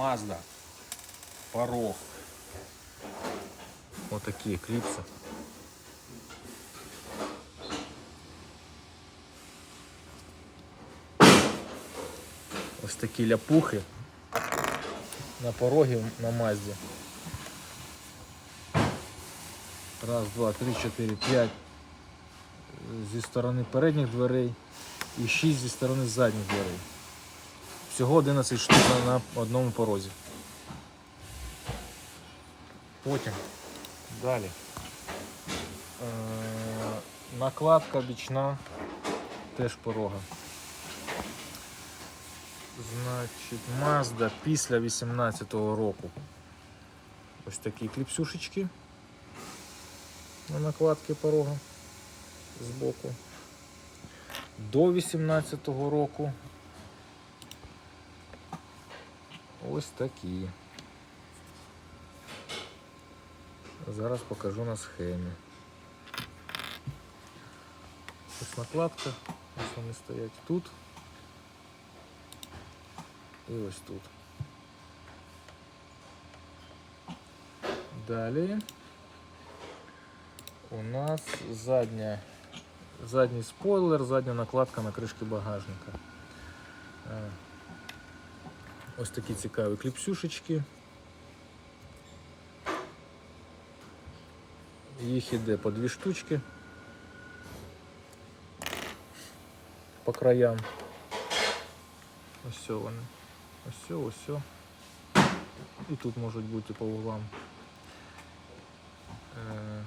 Mazda. Порог. Вот такие клипсы. Ось такі ляпухи на порогі на Мазді. Раз, два, три, чотири, п'ять зі сторони передніх дверей і 6 зі сторони задніх дверей. Всього 11 штук на- одному порозі. Потім далі. Е, накладка бічна теж порога. Значить, Mazda після 18-го року. Ось такі кліпсюшечки на накладки порога збоку. До 18-го року. Ось такі. Зараз покажу на схемі. Ось накладка. Ось вони стоять тут. І ось тут. Далі у нас задня, задній спойлер, задня накладка на кришки багажника. Ось такі цікаві кліпсюшечки. Їх іде по дві штучки по краям. Ось вони. Ось ось. І тут можуть бути по углам. Е,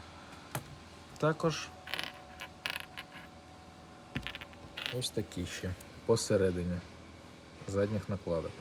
також ось такі ще посередині задніх накладок.